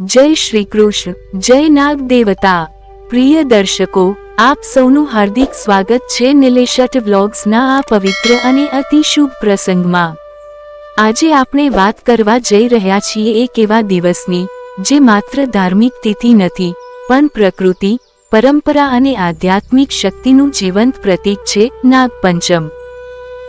જય શ્રી કૃષ્ણ, જય નાગ દેવતા. પ્રિય દર્શકો, આપ સૌનું હાર્દિક સ્વાગત છે નિલેશટ વ્લોગ્સના આ પવિત્ર અને અતિ શુભ પ્રસંગમાં. આજે આપણે વાત કરવા જઈ રહ્યા છીએ એક એવા દિવસની, જે માત્ર ધાર્મિક તિથિ નથી, પણ પ્રકૃતિ, પરંપરા અને આધ્યાત્મિક શક્તિનું જીવંત પ્રતીક છે નાગપંચમ.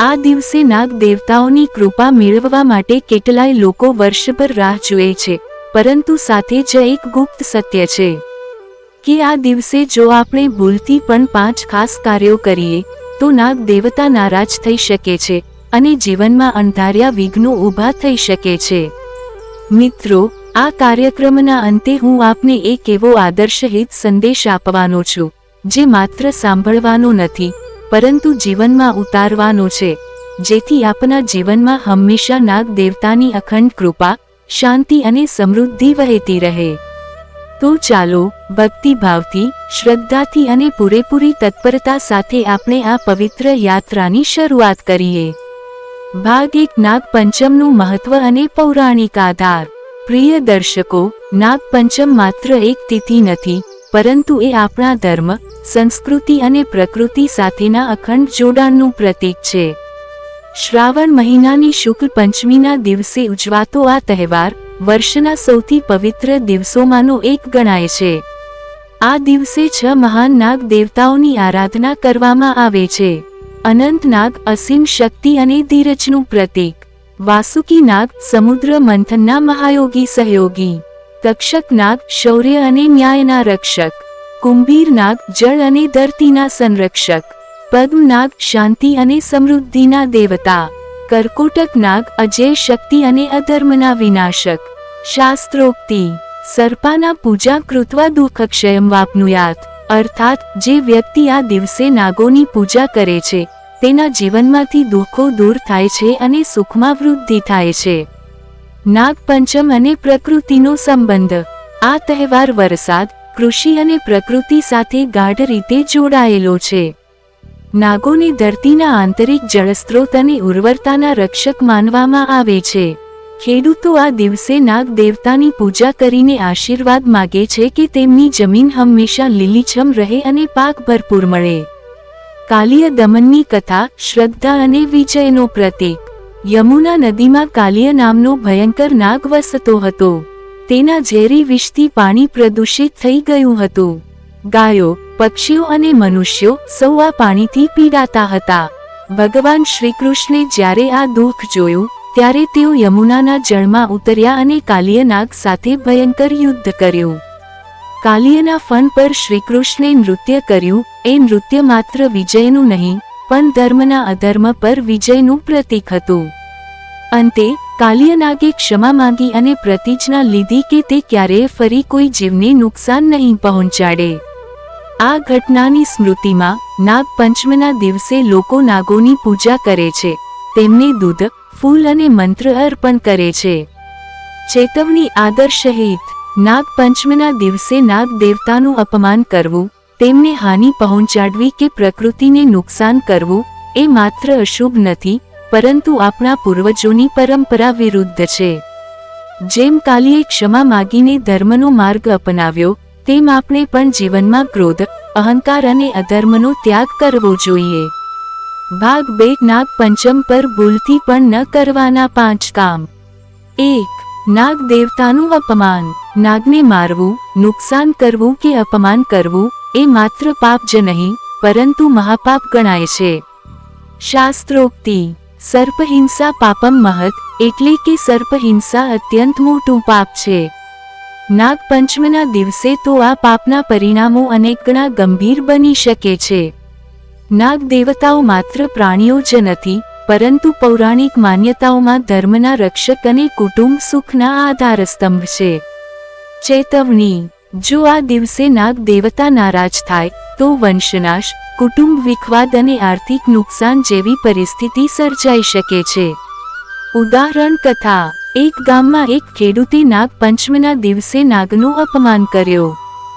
આ દિવસે નાગ દેવતાઓની કૃપા મેળવવા માટે કેટલાય લોકો વર્ષભર રાહ જુએ છે. પરંતુ સાથે જ એક ગુપ્ત સત્ય છે કે આ દિવસે જો આપણે ભૂલથી પણ પાંચ ખાસ કાર્યો કરીએ, તો નાગ દેવતા નારાજ થઈ શકે છે અને જીવનમાં અંધાર્યા વિઘ્નો ઊભા થઈ શકે છે. મિત્રો, આ કાર્યક્રમના અંતે હું આપને એક એવો આદર્શહિત સંદેશ આપવાનો છું, જે માત્ર સાંભળવાનો નથી, પરંતુ જીવનમાં ઉતારવાનો છે, જેથી આપના જીવનમાં હંમેશા નાગ દેવતાની અખંડ કૃપા શાંતિ અને સમૃદ્ધિ વહેતી રહે. તો ચાલો ભક્તિભાવથી શ્રદ્ધાથી અને પૂરેપૂરી તત્પરતા સાથે આપણે આ પવિત્ર યાત્રાની શરૂઆત કરીએ. ભાગ એક, નાગપંચમનું મહત્વ અને પૌરાણિક આધાર. પ્રિય દર્શકો, નાગપંચમ માત્ર એક તિથિ નથી, પરંતુ એ આપણા ધર્મ, સંસ્કૃતિ અને પ્રકૃતિ સાથેના અખંડ જોડાણનું પ્રતીક છે. શ્રાવણ મહિનાની શુક્લ પંચમીના દિવસે ઉજવાતો આ તહેવાર વર્ષના સૌથી પવિત્ર દિવસોમાંનો એક ગણાય છે. આ દિવસે છ મહાન નાગ દેવતાઓની આરાધના કરવામાં આવે છે. અનંત નાગ, અસીમ શક્તિ અને ધીરજનું પ્રતીક. વાસુકી નાગ, સમુદ્ર મંથનના મહાયોગી સહયોગી. તક્ષક નાગ, શૌર્ય અને ન્યાયના રક્ષક. કુંભીર નાગ, જળ અને ધરતીના સંરક્ષક. પદ્મનાગ શાંતિ અને સમૃદ્ધિના દેવતા. કર્કોટક નાગ અજય શક્તિ અને અધર્મના વિનાશક. શાસ્ત્રોક્તિ. સર્પાના પૂજા કૃત્વા દુઃખક્ષયમ વાપનુયાત. અર્થાત, જે વ્યક્તિ આ દિવસે નાગોની પૂજા કરે છે, તેના જીવનમાંથી દુઃખો દૂર થાય છે અને સુખમાં વૃદ્ધિ થાય છે. નાગપંચમ અને પ્રકૃતિનો સંબંધ. આ તહેવાર વરસાદ, કૃષિ અને પ્રકૃતિ સાથે ગાઢ રીતે જોડાયેલો છે. નાગોને ધરતીના આંતરિક જળસ્ત્રોત અને ઉર્વરતાના રક્ષક માનવામાં આવે છે. ખેડૂતો આ દિવસે નાગ દેવતાની પૂજા કરીને આશીર્વાદ માગે છે કે તેમની જમીન હંમેશા લીલીછમ રહે અને પાક ભરપૂર મળે. કાલિય દમનની કથા, શ્રદ્ધા અને વિજયનો પ્રતીક. યમુના નદીમાં કાલિય નામનો ભયંકર નાગ વસતો હતો. તેના ઝેરી વિષથી પાણી પ્રદૂષિત થઈ ગયું હતું. ગાયો, પક્ષીઓ અને મનુષ્યો સૌ આ પાણીથી પીડાતા હતા. ભગવાન શ્રીકૃષ્ણે જ્યારે આ દુઃખ જોયું, ત્યારે તેઓ યમુનાના જળમાં ઉતર્યા અને કાલિયનાગ સાથે ભયંકર યુદ્ધ કર્યું. કાલિયના ફન પર શ્રીકૃષ્ણે નૃત્ય કર્યું, એ નૃત્ય માત્ર વિજયનું નહીં, પણ ધર્મના અધર્મ પર વિજયનું પ્રતીક હતું. અંતે, કાલિયનાગે ક્ષમા માંગી અને પ્રતિજ્ઞા લીધી કે તે ક્યારેય ફરી કોઈ જીવને નુકસાન નહીં પહોંચાડે. આ ઘટનાની સ્મૃતિમાં નાગપંચમના દિવસે લોકો નાગોની પૂજા કરે છે. તેમને દૂધ, ફૂલ અને મંત્ર અર્પણ કરે છે. ચેતવણી આદર્શ હિત નાગપંચમના દિવસે નાગ દેવતાનું અપમાન કરવું, તેમને હાનિ પહોંચાડવી કે પ્રકૃતિને નુકસાન કરવું, એ માત્ર અશુભ નથી, પરંતુ આપણા પૂર્વજોની પરંપરા વિરુદ્ધ છે. જેમ કાલીએ ક્ષમા માગીને ધર્મનો માર્ગ અપનાવ્યો તેમ આપણે પણ જીવનમાં ક્રોધ, અહંકાર અને અધર્મનો ત્યાગ કરવો જોઈએ. ભાગ બે નાગ પંચમ પર ભૂલથી પણ ન કરવાના પાંચ કામ. એક નાગ દેવતાનું અપમાન. નાગને મારવું, નુકસાન કરવું કે અપમાન કરવું, એ માત્ર પાપ જ નહીં, પરંતુ મહાપાપ ગણાય છે. શાસ્ત્રોક્તિ. સર્પહિંસા પાપમ મહત, એટલે કે સર્પહિંસા અત્યંત મોટું પાપ છે. નાગપંચમના દિવસે તો આ પાપના પરિણામો અનેક ગણા ગંભીર બની શકે છે. નાગ દેવતાઓ માત્ર પ્રાણીઓ જ નથી, પરંતુ પૌરાણિક માન્યતાઓમાં ધર્મના રક્ષક અને કુટુંબ સુખના આધારસ્તંભ છે. ચેતવણી, જો આ દિવસે નાગ દેવતા નારાજ થાય, તો વંશનાશ, કુટુંબ વિખવાદ અને આર્થિક નુકસાન જેવી પરિસ્થિતિ સર્જાઈ શકે છે. ઉદાહરણ કથા એક ગામમાં એક ખેડૂતે નાગપંચમીના દિવસે નાગનું અપમાન કર્યો.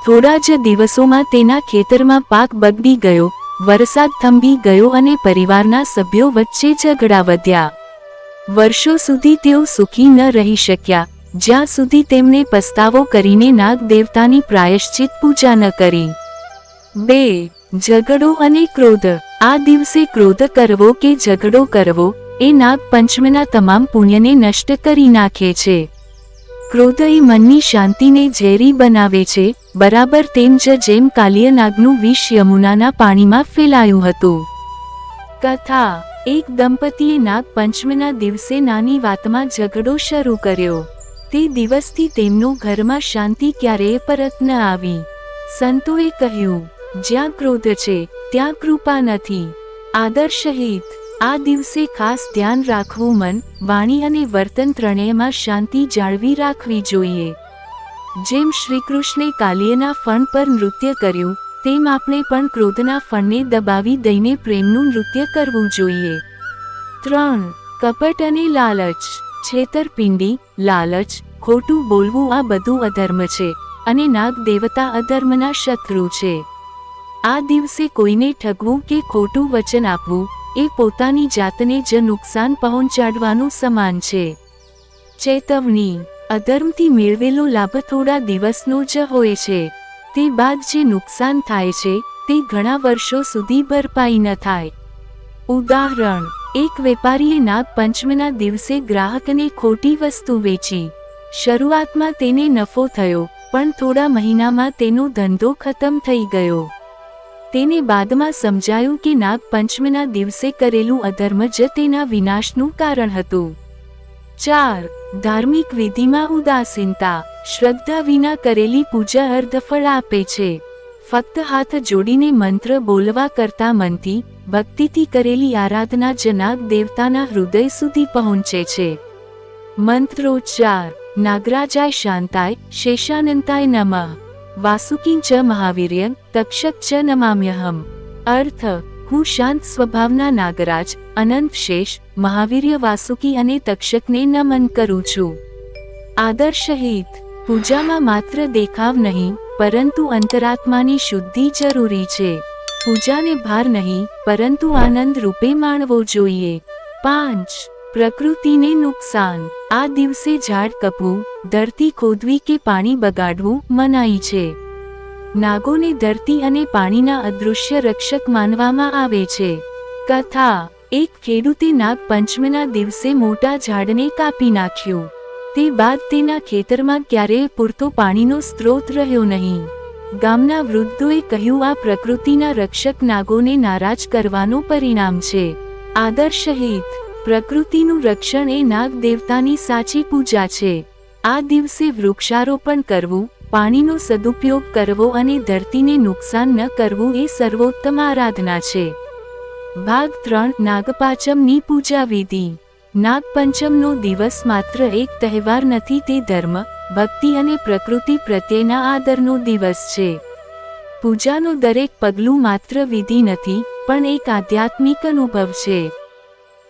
થોડા જ દિવસોમાં તેના ખેતરમાં પાક બગડી ગયો, વરસાદ થંભી ગયો અને પરિવારના સભ્યો વચ્ચે ઝઘડા વધ્યા. વર્ષો સુધી તેઓ સુખી ન રહી શક્યા, જ્યાં સુધી તેમને પસ્તાવો કરીને નાગ દેવતાની પ્રાયશ્ચિત પૂજા ન કરી. બે, ઝઘડો અને ક્રોધ. આ દિવસે ક્રોધ કરવો કે ઝઘડો કરવો? એ નાગ પંચમના તમામ પુણ્યને નષ્ટ કરી નાખે છે. ક્રોધ એ મનની શાંતિને ઝેરી બનાવે છે, બરાબર તેમ જ જેમ કાલિયનાગનું વિષ યમુનાના પાણીમાં ફેલાયું હતું. કથા, એક દંપતીએ નાગ પંચમના દિવસે નાની વાતમાં ઝઘડો શરૂ કર્યો. તે દિવસથી તેમનો ઘરમાં શાંતિ ક્યારેય પરત ન આવી. સંતોએ કહ્યું, જ્યાં ક્રોધ છે, ત્યાં કૃપા નથી. આદર્શ હિત આ દિવસે ખાસ ધ્યાન રાખવું મન, વાણી અને વર્તન ત્રણેયમાં શાંતિ જાળવી રાખવી જોઈએ. જેમ શ્રીકૃષ્ણે કાલિયના ફણ પર નૃત્ય કર્યું, તેમ આપણે પણ ક્રોધના ફણને દબાવી દઈને પ્રેમનું નૃત્ય કરવું જોઈએ. ત્રણ, કપટ અને લાલચ. છેતરપિંડી, લાલચ, ખોટું બોલવું આ બધું અધર્મ છે, અને નાગ દેવતા અધર્મના શત્રુ છે. આ દિવસે કોઈને ઠગવું કે ખોટું વચન આપવું એ પોતાની જાતને જ નુકસાન પહોંચાડવાનું સમાન છે. ચેતવણી, અધર્મથી મેળવેલો લાભ થોડા દિવસનો જ હોય છે. તે બાદ જે નુકસાન થાય છે, તે ઘણા વર્ષો સુધી ભરપાઈ ન થાય. ઉદાહરણ, એક વેપારીએ નાગ પંચમના દિવસે ગ્રાહકને ખોટી વસ્તુ વેચી. શરૂઆતમાં તેને નફો થયો, પણ થોડા મહિનામાં તેનો ધંધો ખતમ થઈ ગયો. તેને બાદમાં સમજાયું કે નાગપંચમના દિવસે કરેલું અધર્મ જ તેના વિનાશનું કારણ હતું. ચાર, ધાર્મિક વિધિમાં ઉદાસીનતા, શ્રદ્ધા વિના કરેલી પૂજા અર્ધફળ આપે છે. ફક્ત હાથ જોડીને મંત્ર બોલવા કરતા મનથી, ભક્તિથી કરેલી આરાધના જ નાગ દેવતાના હૃદય સુધી પહોંચે છે. મંત્રોચ્ચાર નાગરાજાય શાંતાય, શેષાનંતાય નમઃ. વાસુકી ચ મહાવીર્ય તક્ષક ચ નમામ્યહમ અર્થ હું શાંત સ્વભાવના નાગરાજ અનંત શેષ મહાવીર્ય વાસુકી અને તક્ષકને નમન કરું છું આદર્શ હિત પૂજામાં માત્ર દેખાવ નહીં પરંતુ અંતરાત્માની શુદ્ધિ જરૂરી છે પૂજાને ભાર નહીં પરંતુ આનંદ રૂપે માણવો જોઈએ પાંચ પ્રકૃતિને નુકસાન. આ દિવસે ઝાડ કપવું, ધરતી ખોદવી કે પાણી બગાડવું મનાઈ છે. નાગોને ધરતી અને પાણીના અદૃશ્ય રક્ષક માનવામાં આવે છે. કથા. એક ખેડૂતે નાગ પંચમના દિવસે મોટા ઝાડને કાપી નાખ્યું. તે બાદ તેના ખેતરમાં ક્યારેય પૂરતો પાણીનો સ્ત્રોત રહ્યો નહીં. ગામના વૃદ્ધોએ કહ્યું, આ પ્રકૃતિના રક્ષક નાગોને નારાજ કરવાનું પરિણામ છે. આદર્શ હિત. પ્રકૃતિનું રક્ષણ એ નાગ દેવતાની સાચી પૂજા છે. આ દિવસે વૃક્ષારોપણ કરવું, પાણીનો સદુપયોગ કરવો અને ધરતીને નુકસાન ન કરવું એ સર્વોત્તમ આરાધના છે. ભાગ ત્રણ, નાગપાચમની પૂજા વિધિ. નાગપંચમનો દિવસ માત્ર એક તહેવાર નથી, તે ધર્મ, ભક્તિ અને પ્રકૃતિ પ્રત્યેના આદરનો દિવસ છે. પૂજાનું દરેક પગલું માત્ર વિધિ નથી, પણ એક આધ્યાત્મિક અનુભવ છે.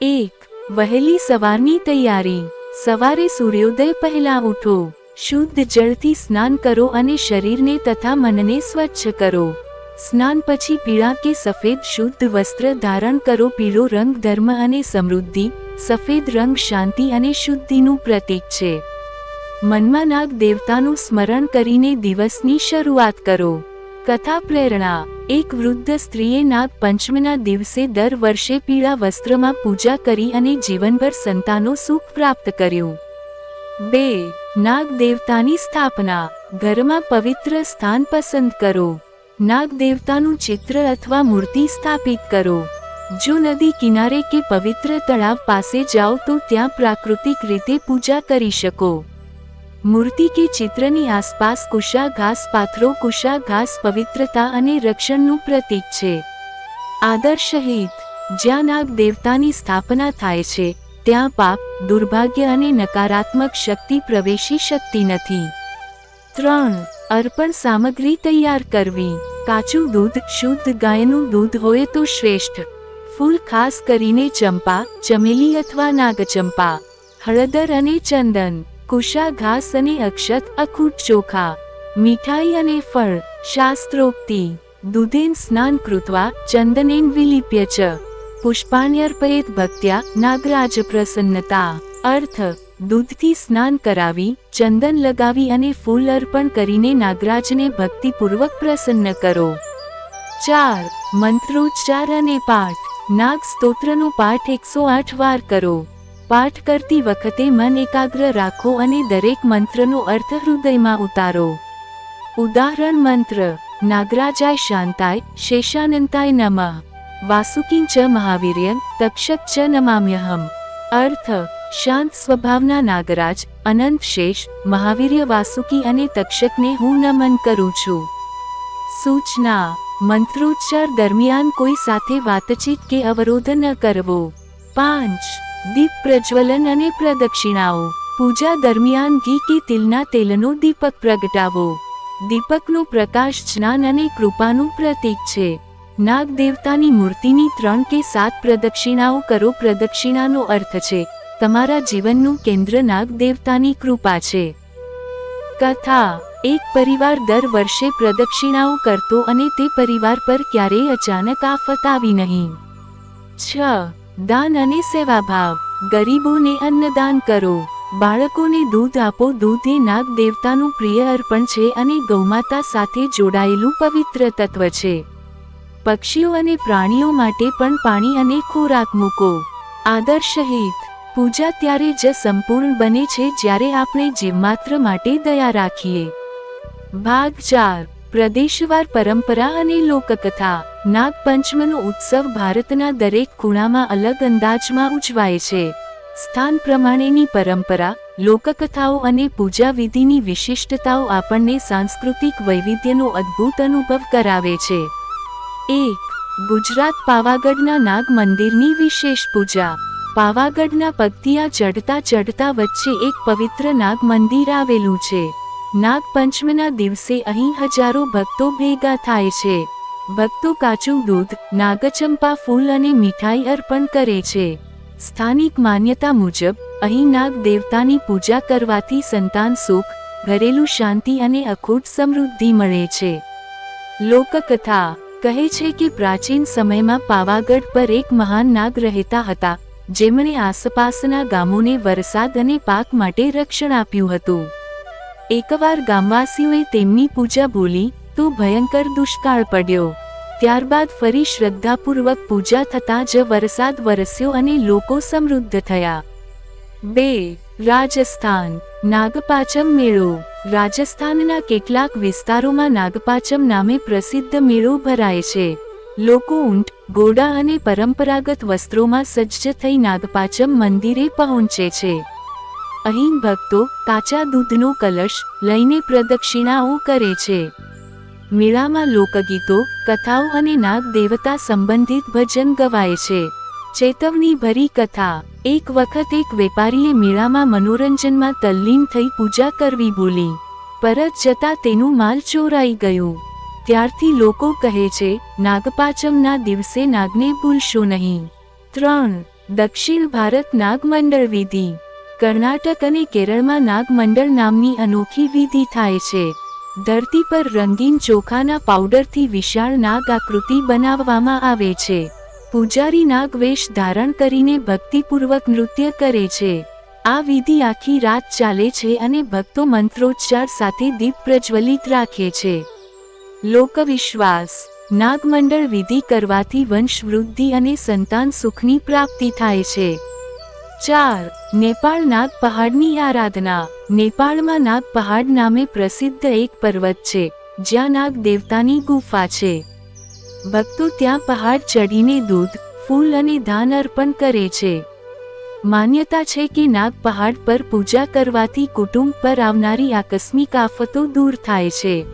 એક વહેલી સવારની તૈયારી. સવારે સૂર્યોદય પહેલા ઉઠો. શુદ્ધ જળથી સ્નાન કરો અને શરીરને તથા મનને સ્વચ્છ કરો. સ્નાન પછી પીળા કે સફેદ શુદ્ધ વસ્ત્ર ધારણ કરો. પીળો રંગ ધર્મ અને સમૃદ્ધિ, સફેદ રંગ શાંતિ અને શુદ્ધિનું પ્રતીક છે. મનમાં નાગ દેવતાનું સ્મરણ કરીને દિવસની શરૂઆત કરો. કથા પ્રેરણા એક વૃદ્ધ સ્ત્રીએ નાગ પંચમના દિવસે દર વર્ષે પીળા વસ્ત્રમાં પૂજા કરી અને જીવનભર સંતાનો સુખ પ્રાપ્ત કર્યું. બે, નાગ દેવતાની સ્થાપના. ઘરમાં પવિત્ર સ્થાન પસંદ કરો. નાગ દેવતાનું ચિત્ર અથવા મૂર્તિ સ્થાપિત કરો. જો નદી કિનારે કે પવિત્ર તળાવ પાસે જાઓ તો ત્યાં પ્રાકૃતિક રીતે પૂજા કરી શકો. મૂર્તિ કે ચિત્રની આસપાસ કુશા ઘાસ પાથરો કુશા ઘાસ પવિત્રતા અને રક્ષણનું પ્રતીક છે. આદર્શ હિત, જ્યાં નાગ દેવતાની સ્થાપના થાય છે, ત્યાં પાપ, દુર્ભાગ્ય અને નકારાત્મક શક્તિ પ્રવેશી શકતી નથી. ત્રણ, અર્પણ સામગ્રી તૈયાર કરવી. કાચું દૂધ, શુદ્ધ ગાયનું દૂધ હોય તો શ્રેષ્ઠ. ફૂલ ખાસ કરીને ચંપા, ચમેલી અથવા નાગચંપા. હળદર અને ચંદન. કુશા ઘાસ અને અક્ષત અખૂટ ચોખા, મીઠાઈ અને ફળ, શાસ્ત્રોક્તિ, દૂધેન સ્નાન કૃત્વા, ચંદનેન વિલિપ્ય ચ પુષ્પાણ્યર્પયેત ભક્ત્યા, નાગરાજ પ્રસન્નતા, અર્થ, દૂધથી સ્નાન કરાવી, ચંદન લગાવી અને ફૂલ અર્પણ કરીને નાગરાજને ભક્તિપૂર્વક પ્રસન્ન કરો. ચાર, મંત્રોચ્ચાર અને પાઠ નાગ સ્તોત્રનો પાઠ એકસો આઠ વાર કરો. પાઠ કરતી વખતે મન એકાગ્ર રાખો અને દરેક મંત્રનો અર્થ હૃદયમાં ઉતારો. ઉદાહરણ મંત્ર, નાગરાજાય શાંતાય, શેષાનંતાય નમઃ. વાસુકિં ચ મહાવીર્ય, તક્ષક ચ નમામ્યહમ અર્થ, શાંત સ્વભાવના નાગરાજ, અનંત શેષ, મહાવીર્ય વાસુકી અને તક્ષકને હું નમન કરું છું. સૂચના, મંત્રોચ્ચાર દરમિયાન કોઈ સાથે વાતચીત કે અવરોધ ન કરવો. પાંચ દીપ પ્રજ્વલન અને પ્રદક્ષિણાઓ. પૂજા દરમિયાન ઘી કે તિલના તેલનો દીપક પ્રગટાવો. દીપકનો પ્રકાશ જ્ઞાન અને કૃપાનું પ્રતીક છે. નાગ દેવતાની મૂર્તિની ત્રણ કે સાત પ્રદક્ષિણાઓ કરો. પ્રદક્ષિણાનો અર્થ છે, તમારા જીવનનું કેન્દ્ર નાગ દેવતાની કૃપા છે. કથા, એક પરિવાર દર વર્ષે પ્રદક્ષિણાઓ કરતો અને તે પરિવાર પર ક્યારેય અચાનક આફત આવી નહીં. છ દાન અને સેવાભાવ. ગરીબોને અન્નદાન કરો. બાળકોને દૂધ આપો. દૂધ એ નાગ દેવતાનું પ્રિય અર્પણ છે અને ગૌમાતા સાથે જોડાયેલું પવિત્ર તત્વ છે. પક્ષીઓ અને પ્રાણીઓ માટે પણ પાણી અને ખોરાક મૂકો. આદર્શ હિત. પૂજા ત્યારે જ સંપૂર્ણ બને છે જ્યારે આપણે જીવમાત્ર માટે દયા રાખીએ. ભાગ ચાર પ્રદેશવાર પરંપરા અને લોકકથા. નાગપંચમનો ઉત્સવ ભારતના દરેક ખૂણામાં અલગ અંદાજમાં ઉજવાય છે. સ્થાન પ્રમાણેની પરંપરા, લોકકથાઓ અને પૂજા વિધિની વિશિષ્ટતાઓ આપણને સાંસ્કૃતિક વૈવિધ્યનો અદ્ભુત અનુભવ કરાવે છે. એક, ગુજરાત પાવાગઢના નાગ મંદિરની વિશેષ પૂજા. પાવાગઢના પગથિયા ચડતા ચડતા વચ્ચે એક પવિત્ર નાગ મંદિર આવેલું છે. નાગપંચમના દિવસે અહીં હજારો ભક્તો ભેગા થાય છે. ભક્તો કાચું દૂધ, નાગચંપા ફૂલ અને મીઠાઈ અર્પણ કરે છે. સ્થાનિક માન્યતા મુજબ, અહીં નાગ દેવતાની પૂજા કરવાથી સંતાન સુખ, ઘરેલું શાંતિ અને અખૂટ સમૃદ્ધિ મળે છે. લોકકથા, કહે છે કે પ્રાચીન સમયમાં પાવાગઢ પર એક મહાન નાગ રહેતા હતા, જેમણે આસપાસના ગામોને વરસાદ અને પાક માટે રક્ષણ આપ્યું હતું. એકવાર ગામવાસીઓએ તેમની પૂજા બોલી, તો ભયંકર દુષ્કાળ પડ્યો. ત્યારબાદ ફરી શ્રદ્ધાપૂર્વક પૂજા થતાં જ વરસાદ વરસ્યો અને લોકો સમૃદ્ધ થયા. બે, રાજસ્થાન. નાગપાચમ મેળો. રાજસ્થાનના કેટલાક વિસ્તારોમાં નાગપાચમ નામે પ્રસિદ્ધ મેળો ભરાય છે. લોકો ઊંટ, ઘોડા અને પરંપરાગત વસ્ત્રોમાં સજ્જ થઈ નાગપાચમ મંદિરે પહોંચે છે. અહીં ભક્તો કાચા દૂધનો કલશ લઈને પ્રદક્ષિણાઓ કરે છે. મેળામાં લોકગીતો, કથાઓ અને નાગ દેવતા સંબંધિત ભજન ગવાય છે. ચેતવણી ભરી કથા. એક વખત એક વેપારીએ મેળામાં મનોરંજનમાં તલ્લીન થઈ પૂજા કરવી ભૂલી પરત જતા તેનું માલ ચોરાઈ ગયું. ત્યારથી લોકો કહે છે, નાગપાચમના દિવસે નાગને ભૂલશો નહીં. ત્રણ. દક્ષિણ ભારત નાગમંડળ વિધિ. કર્ણાટક અને કેરળમાં નાગમંડળ નામની અનોખી વિધિ થાય છે. ધરતી પર રંગીન ચોખાના પાવડરથી વિશાળ નાગ આકૃતિ બનાવવામાં આવે છે. પૂજારી નાગ વેશ ધારણ કરીને ભક્તિપૂર્વક નૃત્ય કરે છે. આ વિધિ આખી રાત ચાલે છે અને ભક્તો મંત્રોચ્ચાર સાથે દીપ પ્રજ્વલિત રાખે છે. લોકવિશ્વાસ. નાગમંડળ વિધિ કરવાથી વંશવૃદ્ધિ અને સંતાન સુખની પ્રાપ્તિ થાય છે. ચાર, નેપાળ નાગ પહાડની આરાધના. નેપાળમાં નાગ પહાડ નામે પ્રસિદ્ધ એક પર્વત છે, જ્યાં નાગ દેવતાની ગુફા છે. ભક્તો ત્યાં પહાડ ચડીને દૂધ, ફૂલ અને ધાન અર્પણ કરે છે. માન્યતા છે કે નાગ પહાડ પર પૂજા કરવાથી કુટુંબ પર આવનારી આકસ્મિક આફતો દૂર થાય છે.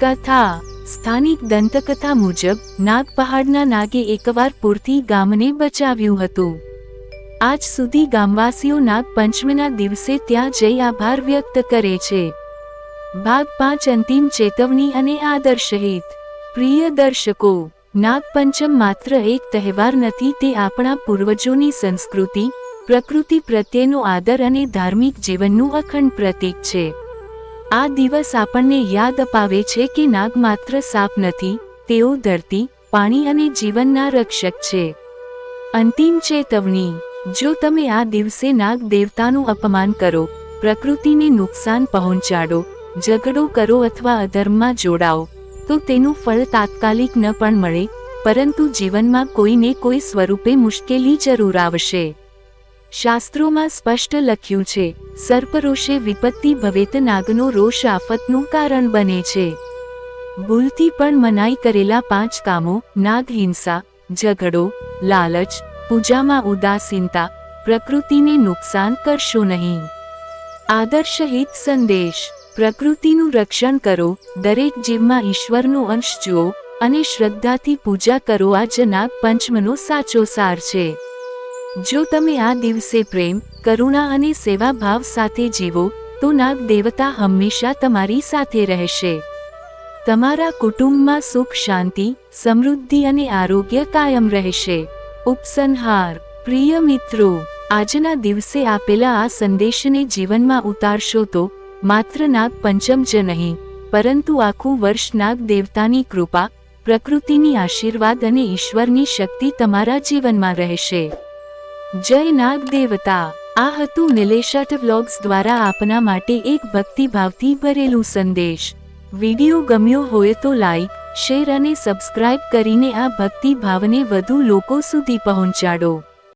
કથા, સ્થાનિક દંતકથા મુજબ, નાગ પહાડના નાગે એકવાર પૂરથી ગામને બચાવ્યું હતું. આજ સુધી ગામવાસીઓ નાગપંચમીના દિવસે ત્યાં જઈ આભાર વ્યક્ત કરે છે. ભાગ પાંચ અંતિમ ચેતવણી અને આદર્શહિત પ્રિય દર્શકો, નાગપંચમ માત્ર એક તહેવાર નથી, તે આપણા પૂર્વજોની સંસ્કૃતિ, પ્રકૃતિ પ્રત્યેનો આદર અને ધાર્મિક જીવનનું અખંડ પ્રતીક છે. આ દિવસ આપણને યાદ અપાવે છે કે નાગ માત્ર સાપ નથી, તેઓ ધરતી, પાણી અને જીવનના રક્ષક છે. અંતિમ ચેતવણી. જો તમે આ દિવસે નાગ દેવતાનું અપમાન કરો, પ્રકૃતિને નુકસાન પહોંચાડો, ઝઘડો કરો અથવા અધર્મમાં જોડાઓ, તો તેનું ફળ તાત્કાલિક ન પણ મળે, પરંતુ જીવનમાં કોઈને કોઈ સ્વરૂપે મુશ્કેલી જરૂર આવશે. શાસ્ત્રોમાં સ્પષ્ટ લખ્યું છે, સર્પરોષે વિપત્તિ ભવેત નાગનો રોષ આફતનું કારણ બને છે. ભૂલથી પણ મનાઈ કરેલા પાંચ કામો નાગ હિંસા ઝઘડો, લાલચ પૂજામાં ઉદાસીનતા પ્રકૃતિને નુકસાન કરશો નહીં. આદર્શ હિત સંદેશ, પ્રકૃતિનું રક્ષણ કરો, દરેક જીવમાં ઈશ્વરનો અંશ જુઓ અને શ્રદ્ધાથી પૂજા કરો આ જ પંચમનો સાચો સાર છે. જો તમે આ દિવસે પ્રેમ, કરુણા અને સેવા ભાવ સાથે જીવો, તો નાગ દેવતા હંમેશા તમારી સાથે રહેશે. તમારા કુટુંબમાં સુખ, શાંતિ, સમૃદ્ધિ અને આરોગ્ય કાયમ રહેશે. ઉપસંહાર. પ્રિય મિત્રો, આજના દિવસે આપેલા આ સંદેશને જીવનમાં ઉતારશો તો માત્ર નાગ પંચમ જ નહીં, પરંતુ આખું વર્ષ નાગ દેવતાની કૃપા, પ્રકૃતિની આશીર્વાદ અને ઈશ્વરની શક્તિ તમારા જીવનમાં રહેશે. જય નાગ દેવતા. આ હતું નિલેશાટ વ્લોગ્સ દ્વારા આપના માટે એક ભક્તિભાવથી ભરેલું સંદેશ. વિડિયો ગમ્યો હોય તો લાઈક શેર અને સબસ્ક્રાઇબ કરીને આ ભક્તિ ભાવને વધુ લોકો સુધી પહોંચાડો.